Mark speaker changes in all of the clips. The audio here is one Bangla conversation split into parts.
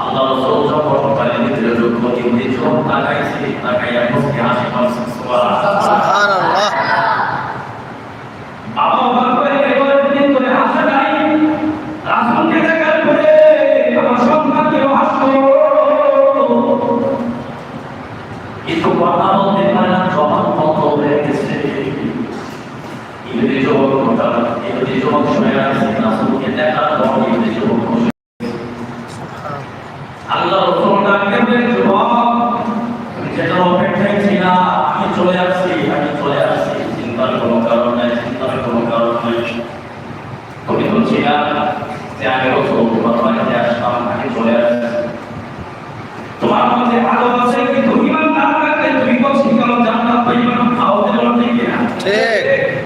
Speaker 1: আল্লাহ রাসূল যখন পানির ভিতরে ঢুকলো ইহুদি যখন তাকাইছে তাকাইয়া মুসকে হাসি মারছে সুবহানাল্লাহ
Speaker 2: সুবহানাল্লাহ
Speaker 1: বাবা অবাক হয়ে গেল দিন করে হাসা নাই রাসূলকে দেখার পরে আমার সন্তানকেও হাসলো কিন্তু কথা বলতে পারে না জবান বন্ধ হয়ে গেছে ইহুদি যুবক ওটা ইহুদি যুবক শুয়ে আছে রাসূলকে দেখার পর ডাকতে যুবক যেটা অপেক্ষায় ছিলা আমি চলে আসছি আমি চলে আসছি। চিন্তার কোনো কারণ নাই চিন্তার কোনো কারণ নাই। তুমি তো যে আমি রসুল তোমার বাড়িতে আসলাম আমি চলে আসছি তোমার মধ্যে ভালোবাসে কিন্তু ইমান না থাকলে তুমি বলছি কেন জান্নাত পাইবা না খাও দেওয়া ঠিক না
Speaker 2: ঠিক।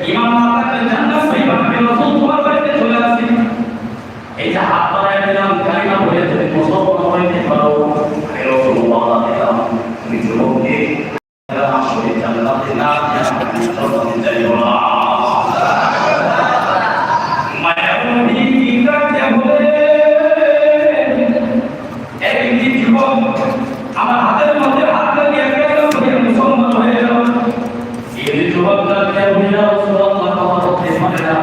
Speaker 1: ইমান না থাকলে জান্নাত পাইবা না আমি রসুল তোমার বাড়িতে চলে আসছি। এই যে হাত বাড়ায় দিলাম এই যুবক আমার হাতের মধ্যে হাত লাগিয়ে গেল বলে মুসলমান হয়ে গেল এই যে যুবকটাকে বলে রসুল্লাহ পারে না।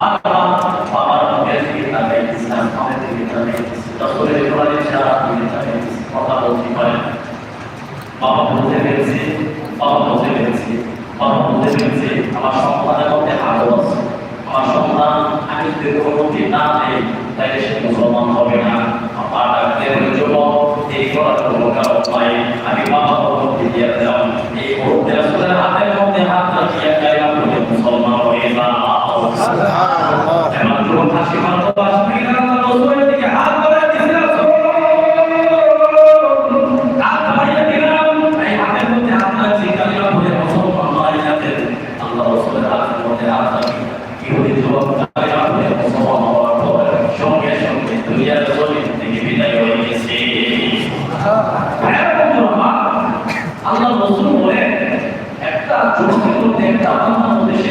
Speaker 1: বারবার বাবার মুখে দিকে তাকাই ইসলাম আমাদের দিকে তাকাই রসুলের কোরআনের সারা দিকে তাকাই কথা বলতে পারে বাবা বুঝতে পেরেছে, বাবা বুঝতে পেরেছে, বাবা বুঝতে পেরেছে, আমার সন্তানের মধ্যে আগ্রহ আছে। আমার সন্তান আমি যদি অনুমতি না দেই তাহলে সে মুসলমান হবে না। করার কোনো কারণ আমি বাবা অনুমতি দিয়ে দিলাম এই মুহূর্তে রসুলের হাতের মধ্যে হাত রাখিয়া কালিমা বলে মুসলমান হয়ে না
Speaker 2: সুবহানাল্লাহ
Speaker 1: এমন যখন হাসি মারতো আসবে না রসুলের দিকে হাত বাড়ায় দিছে রাসূল। হাত বাড়িয়ে দিলাম, এই হাতের মধ্যে হাত রাখছি, কালিমা বলে মুসলমান হয়ে যাবে। আল্লাহ রসুলের হাতের মধ্যে হাত রাখি। ইহুদি যুবক কালিমা বলে মুসলমান হওয়ার পর সঙ্গে সঙ্গে দুনিয়ার জমিন থেকে বিদায় হয়ে গেছে। হ্যাঁ, বন্ধুরা, আল্লাহ রসুল বলে একটা যুবকের মধ্যে একটা বান্দার মধ্যে সে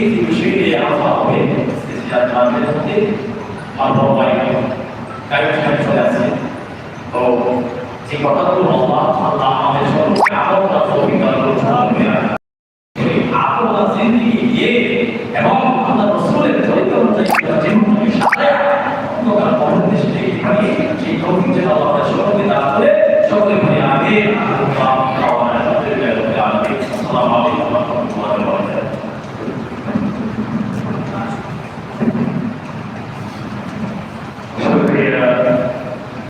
Speaker 1: এই যে বিষয় নিয়ে আলোচনা হবে সিলসিলার মাঝে মধ্যে আমার ভাই গায়ক আছে তো সেই কথাগুলো